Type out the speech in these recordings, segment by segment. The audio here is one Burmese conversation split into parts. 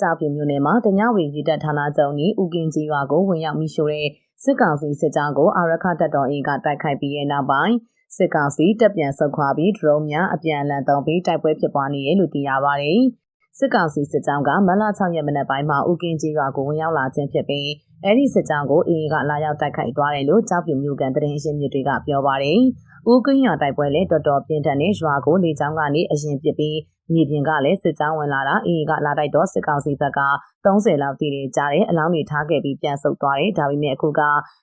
ကြောက်ပြမျိုးနယ်မှာတညဝီရေတပ်ဌာနချုပ်နီဥကင်းကြီးရွာကိုဝင်ရောက်မိရှို့တဲ့စစ်ကောင်စီစစ်ကြောင်းကိုအာရခတပ်တော်အင်ကတိုက်ခိုက်ပြီးတဲ့နောက်ပိုင်းစစ်ကောင်စီတပ်ပြန်ဆုတ်ခွာပြီးဒရုန်းများအပြန်အလှန်သုံးပြီးတိုက်ပွဲဖြစ်ပွားနေတယ်လို့သိရပါတယ်။စစ်ကောင်စီစစ်ကြောင်းကမလ6ရက်မနက်ပိုင်းမှာဥကင်းကြီးရွာကိုဝင်ရောက်လာခြင်းဖြစ်ပြီးအဲဒီစစ်ကြောင်းကိုအင်ကလာရောက်တိုက်ခိုက်သွားတယ်လို့ကြောက်ပြမျိုးကန်တရင်ရှင်းမြစ်တွေကပြောပါတယ်။ဦးကင်းရွာတိုက်ပွဲလည်းတော်တော်ပြင်းထန်နေရွာကိုလေကြောင်းကနေအရင်ပစ်ပြီး မြေပြင်ကလည်းစစ်ကြောင်းဝင်လာတာအင်ကလာတိုက်တော့စစ်ကောင်စီဘက်က30လောက်တည်နေကြတဲ့အလောင်းတွေထားခဲ့ပြီးပြန်ဆုတ်သွားတယ်ဒါပေမဲ့အခုက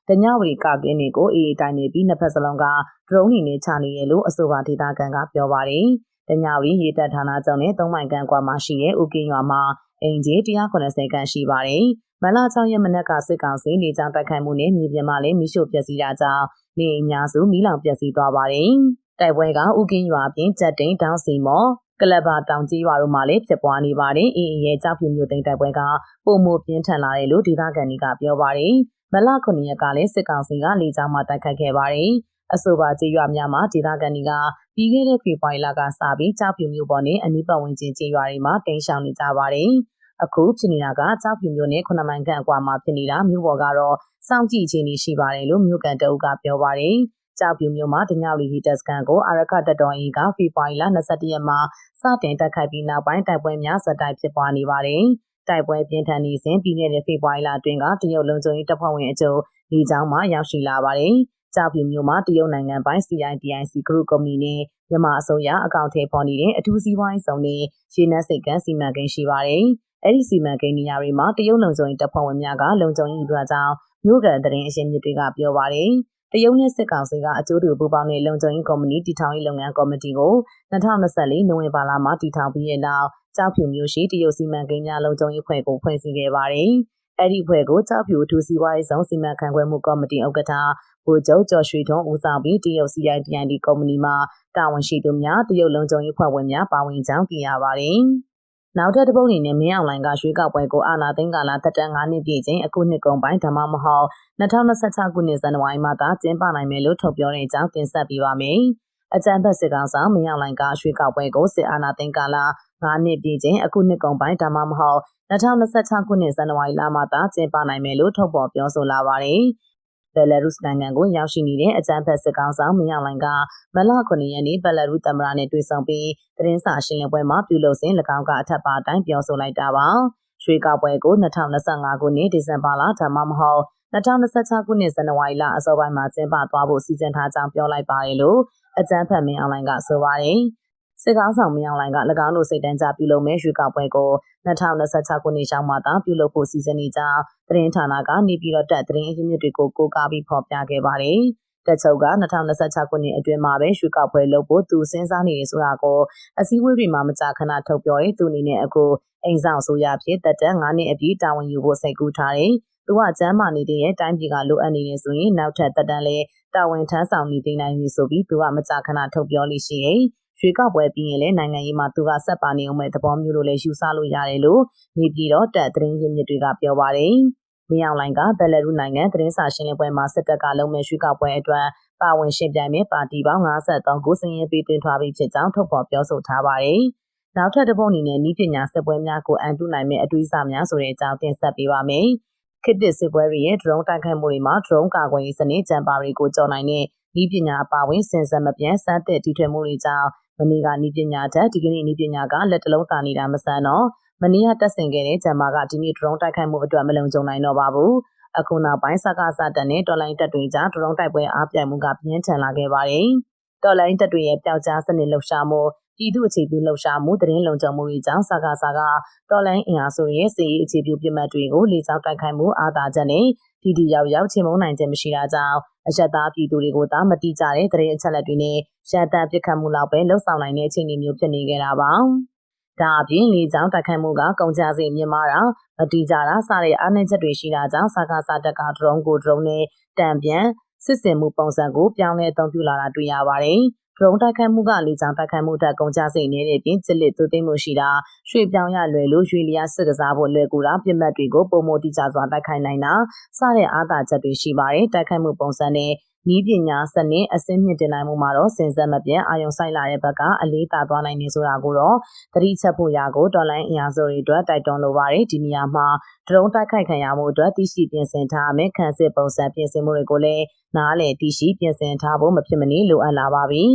တညဝရီကကင်းတွေကိုအေးတိုင်နေပြီးနှစ်ဖက်စလုံးကဒရုန်းတွေနဲ့ချနေရလို့အဆိုပါဒေသခံကပြောပါတယ်တညဝရီရေတပ်ဌာနချုပ်နဲ့၃မိုင်ကန်ကွာမှာရှိတဲ့ဦးကင်းရွာမှာအင်ဂျီ190ခန့်ရှိပါတယ်မလ6ရက်မနက်ကစစ်ကောင်စီနေကြောင်တိုက်ခိုက်မှုနဲ့မြေပြင်မှာလည်းမိရှို့ပျက်စီးတာကြောင့်နေအများစုမိလောင်ပျက်စီးသွားပါတယ်။တိုက်ပွဲကဥကင်းရွာပြင်ကြက်တိန်တောင်စီမော် ကလဘာတောင်ကြီးရွာတို့မှာလည်းဖြစ်ပွားနေပါတယ်။အင်းအရဲ့ကြောက်ဖြူမျိုးသိမ်းတိုက်ပွဲကပုံမပြင်းထန်လာတယ်လို့ဒေသခံတွေကပြောပါတယ်။မလ9ရက်ကလည်းစစ်ကောင်စီကလေကြောင်းမှတိုက်ခိုက်ခဲ့ပါတယ်။အဆိုပါကြေးရွာများမှာဒေသခံတွေကပြီးခဲ့တဲ့ဖေဖော်ဝါရီလကစပြီးကြောက်ဖြူမျိုးပေါ်နဲ့အနီးပတ်ဝန်းကျင်ကြေးရွာတွေမှာတိမ်းရှောင်နေကြပါတယ်။အခုဖြစ်နေတာကကြောက်ဖြူမျိုးနဲ့ခုနမိုင်ခန့်အကွာမှာဖြစ်နေတာမြို့ပေါ်ကတော့စောင့်ကြည့်ခြင်းရှိပါတယ်လို့မြို့ကန်တအုပ်ကပြောပါတယ်။ ကြောက်ပြူမျိုးမှာတညလီဟီတက်စကန်ကိုအာရခတက်တော်အင်ကဖေဖော်ဝါရီလ22ရက်မှာစတင်တက်ခိုက်ပြီးနောက်ပိုင်းတိုက်ပွဲများဆက်တိုက်ဖြစ်ပွားနေပါတယ်။တိုက်ပွဲပြင်းထန်နေစဉ်ပြီးခဲ့တဲ့ဖေဖော်ဝါရီလအတွင်းကတရုတ်လုံခြုံရေးတပ်ဖွဲ့ဝင်အကျိုးလေကြောင်းမှရောက်ရှိလာပါတယ်။ကြောက်ပြူမျိုးမှာတရုတ်နိုင်ငံပိုင်း CITIC Group ကုမ္ပဏီနဲ့မြန်မာအစိုးရအကောင့်ထဲပေါ်နေတဲ့အထူးစီးပွားရေးဆောင်နဲ့ရေနက်စိတ်ကန်းစီမံကိန်းရှိပါတယ်။အဲ့ဒီစီမံကိန်းနေရာတွေမှာတရုတ်လုံခြုံရေးတပ်ဖွဲ့ဝင်များကလုံခြုံရေးအတွက်ကြောင့်မြို့ကန်တရင်အရှင်မြစ်တွေကပြောပါတယ်။ တရုတ်နဲ့စစ်ကောင်စီကအကျိုးတူပူးပေါင်းတဲ့လုံခြုံရေးကော်မတီတည်ထောင်ရေးလုပ်ငန်းကော်မတီကို2024နိုဝင်ဘာလမှာတည်ထောင်ပြီးတဲ့နောက်ကြောက်ဖြူမျိုးရှိတရုတ်စီမံကိန်းများလုံခြုံရေးဖွဲ့ကိုဖွဲ့စည်းခဲ့ပါတယ်။အဲ့ဒီဖွဲ့ကိုကြောက်ဖြူအထူးစီးပွားရေးဆောင်စီမံခန့်ခွဲမှုကော်မတီဥက္ကဋ္ဌဗိုလ်ချုပ်ကျော်ရွှေထွန်းဦးဆောင်ပြီးတရုတ် CITID ကုမ္ပဏီမှတာဝန်ရှိသူများတရုတ်လုံခြုံရေးဖွဲ့ဝင်များပါဝင်ကြောင်းသိရပါတယ်။ နောက်ထပ်တစ်ပုတ်အနေနဲ့မင်းအောင်လှိုင်ကရွှေကောက်ပွဲကိုအာဏာသိမ်းကာလတက်တန်း9နှစ်ပြည့်ချိန်အခုနှစ်ကုန်ပိုင်းဓမ္မမဟုတ်2026ခုနှစ်ဇန်နဝါရီမှာသာကျင်းပနိုင်မယ်လို့ထုတ်ပြောတဲ့အကြောင်းတင်ဆက်ပေးပါမယ်။အကြံဖက်စစ်ကောင်ဆောင်မင်းအောင်လှိုင်ကရွှေကောက်ပွဲကိုစစ်အာဏာသိမ်းကာလ9နှစ်ပြည့်ချိန်အခုနှစ်ကုန်ပိုင်းဓမ္မမဟုတ်2026ခုနှစ်ဇန်နဝါရီလမှာသာကျင်းပနိုင်မယ်လို့ထုတ်ဖော်ပြောဆိုလာပါတယ်။ ဘယ်လာရုစ်နိုင်ငံကိုရောက်ရှိနေတဲ့အကြမ်းဖက်စစ်ကောင်ဆောင်မင်းအောင်လှိုင်ကမလ9ရက်နေ့ဘယ်လာရုစ်သမ္မတနဲ့တွေ့ဆုံပြီးသတင်းစာရှင်းလင်းပွဲမှာပြုလုပ်စဉ်၎င်းကအထက်ပါတိုင်းပြောဆိုလိုက်တာပါရွှေကောက်ပွဲကို2025ခုနှစ်ဒီဇင်ဘာလဒါမှမဟုတ်2026ခုနှစ်ဇန်နဝါရီလအစောပိုင်းမှာကျင်းပသွားဖို့စီစဉ်ထားကြောင်းပြောလိုက်ပါတယ်လို့အကြမ်းဖက်မင်းအွန်လိုင်းကဆိုပါတယ်။ စစ်ကောင်းဆောင်မြောင်လိုင်က၎င်းတို့စိတ်တန်းကြပြုလုပ်မဲ့ရွေးကောက်ပွဲကို2026ခုနှစ်ရောက်မှသာပြုလုပ်ဖို့စီစဉ်နေကြောင်းသတင်းဌာနကနေပြည်တော်တက်သတင်းအရင်းမြစ်တွေကိုကိုးကားပြီးဖော်ပြခဲ့ပါတယ်။တက်ချုပ်က2026ခုနှစ်အတွင်းမှာပဲရွှေကောက်ပွဲလုပ်ဖို့သူစဉ်းစားနေတယ်ဆိုတာကိုအစည်းအဝေးတွေမှာမကြာခဏထုတ်ပြောတယ်သူအနေနဲ့အခုအိမ်ဆောင်ဆိုရဖြစ်တက်တက်9နှစ်အပြည့်တာဝန်ယူဖို့စိတ်ကူးထားတယ်။သူကကျမ်းမာနေတဲ့ရဲ့တိုင်းပြည်ကလိုအပ်နေနေဆိုရင်နောက်ထပ်တက်တန်းလဲတာဝန်ထမ်းဆောင်နေနိုင်ပြီဆိုပြီးသူကမကြာခဏထုတ်ပြောလိရှိတယ်။ ရွေးကောက်ပွဲပြီးရင်လည်းနိုင်ငံရေးမှာသူကဆက်ပါနေအောင်မဲ့သဘောမျိုးလိုလည်းယူဆလို့ရတယ်လို့နေပြည်တော်တပ်သတင်းရင်းမြစ်တွေကပြောပါတယ်။မြေအောင်လိုင်ကဘယ်လရုနိုင်ငံသတင်းစာရှင်းလင်းပွဲမှာစစ်တပ်ကလုံမဲ့ရွေးကောက်ပွဲအတွက်ပါဝင်ရှင်ပြိုင်မဲ့ပါတီပေါင်း53ခုစင်ရင်ပေးသွင်းထားပြီးဖြစ်ကြောင်းထုတ်ဖော်ပြောဆိုထားပါတယ်။နောက်ထပ်တစ်ပုဒ်အနေနဲ့ဤပညာစစ်ပွဲများကိုအန်တုနိုင်မဲ့အတွေးအဆများဆိုတဲ့အကြောင်းတင်ဆက်ပေးပါမယ်။ခေတ်သစ်စစ်ပွဲတွေရဲ့ drone တိုက်ခိုက်မှုတွေမှာ drone ကာကွယ်ရေးစနစ်ကြံပါတွေကိုကြော်နိုင်တဲ့ဤပညာအပါဝင်စင်စံမပြတ်စမ်းသစ်တည်ထွင်မှုတွေကြောင့် မနေ့ကနီးပညာတက်ဒီကနေ့နီးပညာကလက်တလုံးသာနေတာမဆန်တော့မနေ့ကတက်ဆင်ခဲ့တဲ့ဂျမ်မာကဒီနေ့ drone တိုက်ခိုက်မှုအတွက်မလုံခြုံနိုင်တော့ပါဘူးအခုနောက်ပိုင်းစကားစတက်နဲ့တော်လိုင်းတက်တွေကြား drone တိုက်ပွဲအားပြိုင်မှုကပြင်းထန်လာခဲ့ပါတယ်တော်လိုင်းတက်တွေရဲ့ပျောက်ကြားစနစ်လှုပ်ရှားမှုပြည်သူအခြေပြုလှုပ်ရှားမှုသတင်းလုံခြုံမှုတွေကြောင့်စကားစကားတော်လိုင်းအင်အားစုရဲ့စီရေးအခြေပြုပြစ်မှတ်တွေကိုလေကြောင်းတိုက်ခိုက်မှုအာသာချက်နဲ့တီတီရောက်ရောက်ချေမုန်းနိုင်ခြင်းမရှိတာကြောင့် အယက်သားပြည်သူတွေကိုသာမတိကြတဲ့တရင်အချက်လက်တွေနဲ့ရန်တမ်းပစ်ခတ်မှုလောက်ပဲလှုပ်ဆောင်နိုင်တဲ့အခြေအနေမျိုးဖြစ်နေကြတာပါ။ဒါအပြင်လေကြောင်းတိုက်ခိုက်မှုကကုန်ကြစေမြင့်မားတာမတိကြတာစတဲ့အားနည်းချက်တွေရှိတာကြောင့်စကားစတက်ကဒရုန်းကိုဒရုန်းနဲ့တံပြန်စစ်စင်မှုပုံစံကိုပြောင်းလဲအသုံးပြုလာတာတွေ့ရပါတယ်။ ဒရုန်းတိုက်ခိုက်မှုကလေကြောင်းတိုက်ခိုက်မှုတက်ကုန်ကြစိတ်နေတဲ့ပြင်စစ်လက်သွသိမ်းမှုရှိတာရွှေပြောင်းရလွယ်လို့ရွှေလျားစစ်ကစားဖို့လွယ်ကူတာပြစ်မှတ်တွေကိုပုံမတိကျစွာတိုက်ခိုက်နိုင်တာစတဲ့အားသာချက်တွေရှိပါတယ်တိုက်ခိုက်မှုပုံစံနဲ့ ဤပညာစနစ်အစင်းမြင့်တင်နိုင်မှုမှာတော့စင်စက်မပြတ်အာယုံဆိုင်လာတဲ့ဘက်ကအလေးသာသွားနိုင်နေဆိုတာကိုတော့သတိချက်ဖို့ရာကိုတော်လိုင်းအင်အားစုတွေအတွက်တိုက်တွန်းလိုပါတယ်ဒီနေရာမှာဒရုန်းတိုက်ခိုက်ခံရမှုအတွက်သိရှိပြင်ဆင်ထားမယ်ခန့်စစ်ပုံစံပြင်ဆင်မှုတွေကိုလည်းနားလည်သိရှိပြင်ဆင်ထားဖို့မဖြစ်မနေလိုအပ်လာပါပြီ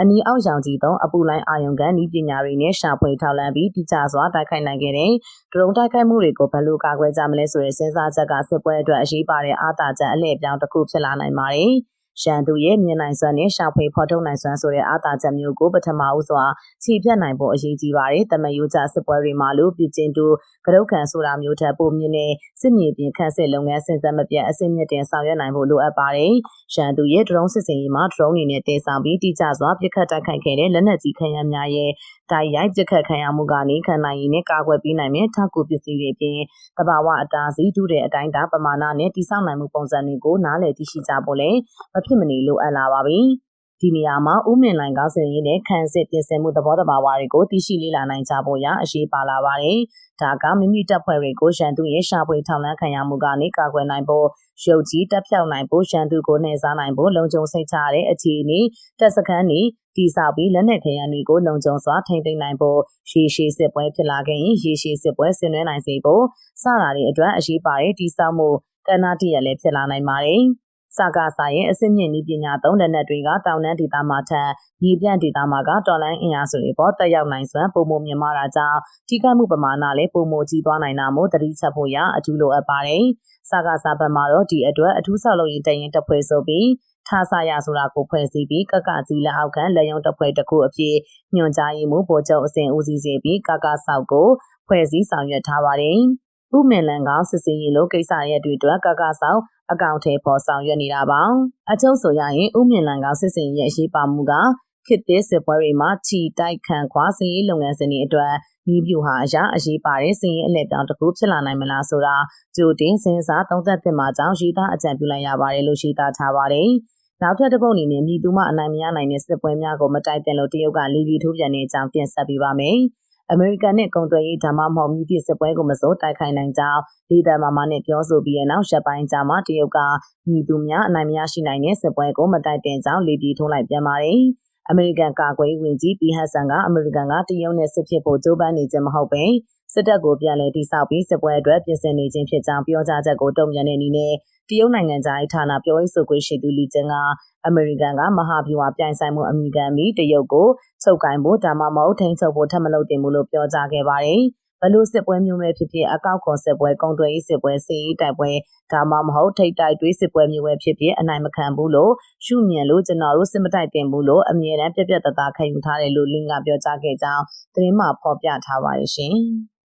အနီအောက်ရောင်ကြီးသောအပူလိုင်းအာယုံကန်ဤပညာတွေနဲ့ရှာဖွေထောက်လန့်ပြီးတိကျစွာတိုက်ခိုက်နိုင်ခဲ့တဲ့ဒရုန်းတိုက်ခိုက်မှုတွေကိုဘယ်လိုကာကွယ်ကြမလဲဆိုတဲ့စဉ်းစားချက်ကစစ်ပွဲအတွက်အရေးပါတဲ့အားသာချက်အလှည့်ပြောင်းတစ်ခုဖြစ်လာနိုင်ပါတယ်။ ရှန်သူရဲ့မြင်နိုင်စွမ်းနဲ့ရှာဖွေဖော်ထုတ်နိုင်စွမ်းဆိုတဲ့အားသာချက်မျိုးကိုပထမဦးစွာခြေပြတ်နိုင်ဖို့အရေးကြီးပါတယ်။တမယိုကြစစ်ပွဲတွေမှာလို့ပြည်ကျင်းတူကရုတ်ခံဆိုတာမျိုးထက်ပိုမြင့်တဲ့စစ်မြေပြင်ခန့်စစ်လုပ်ငန်းစဉ်ဆက်မပြတ်အဆင့်မြင့်တင်ဆောင်ရွက်နိုင်ဖို့လိုအပ်ပါတယ်။ရှန်သူရဲ့ drone စစ်စင်ရေးမှာ drone တွေနဲ့တင်ဆောင်ပြီးတိကျစွာပြစ်ခတ်တိုက်ခိုက်ခဲ့တဲ့လက်နက်ကြီးခရမ်းများရဲ့တိုက်ရိုက်ပြစ်ခတ်ခံရမှုကနေခံနိုင်ရည်နဲ့ကာကွယ်ပေးနိုင်မယ့်ထောက်ကူပစ္စည်းတွေပြင်တဘာဝအတားစီးတူးတဲ့အတိုင်းတာပမာဏနဲ့တိစောက်နိုင်မှုပုံစံတွေကိုနားလည်သိရှိကြဖို့လည်းမဖြစ်မနေလိုအပ်လာပါပြီ။ဒီနေရာမှာဥမင်လိုင်ကောင်းစင်ရင်းနဲ့ခန်းစစ်ပြင်ဆင်မှုသဘောတဘာဝတွေကိုသိရှိလေ့လာနိုင်ကြဖို့ရာအရှိပါလာပါတယ်။ဒါကမိမိတပ်ဖွဲ့တွေကိုရန်သူရဲ့ရှာဖွေထောင်လန်းခံရမှုကနေကာကွယ်နိုင်ဖို့ရုပ်ကြီးတက်ဖြောက်နိုင်ဖို့ရန်သူကိုနှိမ်စားနိုင်ဖို့လုံခြုံစိတ်ချတဲ့အခြေအနေတပ်စခန်းနေတိဆောက်ပြီးလက်နက်ခဲယမ်းတွေကိုလုံခြုံစွာထိန်းသိမ်းနိုင်ဖို့ရေရှည်စစ်ပွဲဖြစ်လာခဲ့ရင်ရေရှည်စစ်ပွဲဆင်နွှဲနိုင်စေဖို့စတာတွေအတွက်အရေးပါတဲ့တိဆောက်မှုကဏ္ဍတရလည်းဖြစ်လာနိုင်ပါတယ်။ စကားဆိုင်ရဲ့အစစ်မြင့်နည်းပညာသုံးလက်နက်တွေကတောင်တန်းဒေသမှာထက်မြေပြန့်ဒေသမှာကတော်လိုင်းအင်အားစုတွေပေါ်တက်ရောက်နိုင်စွမ်းပုံမမြင်မာတာကြောင့်ထိခိုက်မှုပမာဏလည်းပုံမကြီးသွားနိုင်တာမို့တတိချက်ဖို့ရအထူးလိုအပ်ပါတယ်။စကားစာဘက်မှာတော့ဒီအတွက်အထူးဆောက်လုပ်ရေးတရင်တပွဲဆိုပြီးထားဆရဆိုတာကိုဖွဲ့စည်းပြီးကကကြီးလက်အောက်ခံလက်ယုံတစ်ဖွဲ့တစ်ခုအဖြစ်ညွှန်ကြားရေးမှုဗိုလ်ချုပ်အစဉ်ဦးစီးစေပြီးကကဆောက်ကိုဖွဲ့စည်းဆောင်ရွက်ထားပါတယ်။ဥမင်လန်ကစစ်စင်ရင်လိုကိစ္စရဲ့တွေအတွက်ကကဆောင် အကောင့်ထဲပေါ်ဆောင်ရွက်နေတာပါအကျုံးဆိုရရင်ဥမင်လန်ကစစ်စင်ရဲ့အရေးပါမှုကခေတ်သစ်စစ်ပွဲတွေမှာချီတိုက်ခံခွာစင်ရေးလုပ်ငန်းစဉ်တွေအတွက်မိပြူဟာအရာအရေးပါတဲ့စင်ရေးအလှည့်ပြောင်းတစ်ခုဖြစ်လာနိုင်မလားဆိုတာကြိုတင်စဉ်းစားသုံးသပ်သင့်မှာကြောင့်ရေးသားအကြံပြုလိုက်ရပါတယ်လို့ရှိသားထားပါတယ်နောက်ထပ်တစ်ပုတ်အနေနဲ့မြည်သူမအနိုင်မရနိုင်တဲ့စစ်ပွဲများကိုမတိုက်တင်လို့တရုတ်ကလီဘီထိုးပြန်တဲ့အကြောင်းတင်ဆက်ပေးပါမယ်။ အမေရိကန်နဲ့ကုန်သွယ်ရေးဒါမှမဟုတ်မြစ်ပြစစ်ပွဲကိုမစိုးတိုက်ခိုက်နိုင်ကြောင်းဒေသမာမနဲ့ပြောဆိုပြီးတဲ့နောက်ရှက်ပိုင်းကြာမှတရုတ်ကမြည်သူများအနိုင်မရရှိနိုင်တဲ့စစ်ပွဲကိုမတိုက်တင်ကြောင်းလေပြေထုံးလိုက်ပြန်ပါတယ်။အမေရိကန်ကာကွယ်ရေးဝန်ကြီးပီဟတ်ဆန်ကအမေရိကန်ကတရုတ်နဲ့စစ်ဖြစ်ဖို့ကြိုးပမ်းနေခြင်းမဟုတ်ပဲ စစ်တပ်ကိုပြန်လည်တိစောက်ပြီးစစ်ပွဲအတွက်ပြင်ဆင်နေခြင်းဖြစ်ကြောင်းပြောကြားချက်ကိုတုံ့ပြန်တဲ့အနေနဲ့တရုတ်နိုင်ငံသားဌာနပြောရေးဆိုခွင့်ရှိသူလီကျင်းကအမေရိကန်ကမဟာဗျူဟာပြိုင်ဆိုင်မှုအမိခံပြီးတရုတ်ကိုချုပ်ကင်ဖို့ဒါမှမဟုတ်ထိန်းချုပ်ဖို့ထပ်မလုပ်တင်ဘူးလို့ပြောကြားခဲ့ပါတယ်။ဘလို့စစ်ပွဲမျိုးပဲဖြစ်ဖြစ်အကောက်ခွန်စစ်ပွဲကုံသွဲရေးစစ်ပွဲစီးတိုက်ပွဲဒါမှမဟုတ်ထိတ်တိုက်တွေးစစ်ပွဲမျိုးပဲဖြစ်ဖြစ်အနိုင်မခံဘူးလို့ရှုမြင်လို့ကျွန်တော်တို့စစ်မတိုက်တင်ဘူးလို့အမြဲတမ်းပြက်ပြက်တသားခံယူထားတယ်လို့လင်းကပြောကြားခဲ့ကြောင်းသတင်းမှဖော်ပြထားပါတယ်ရှင်။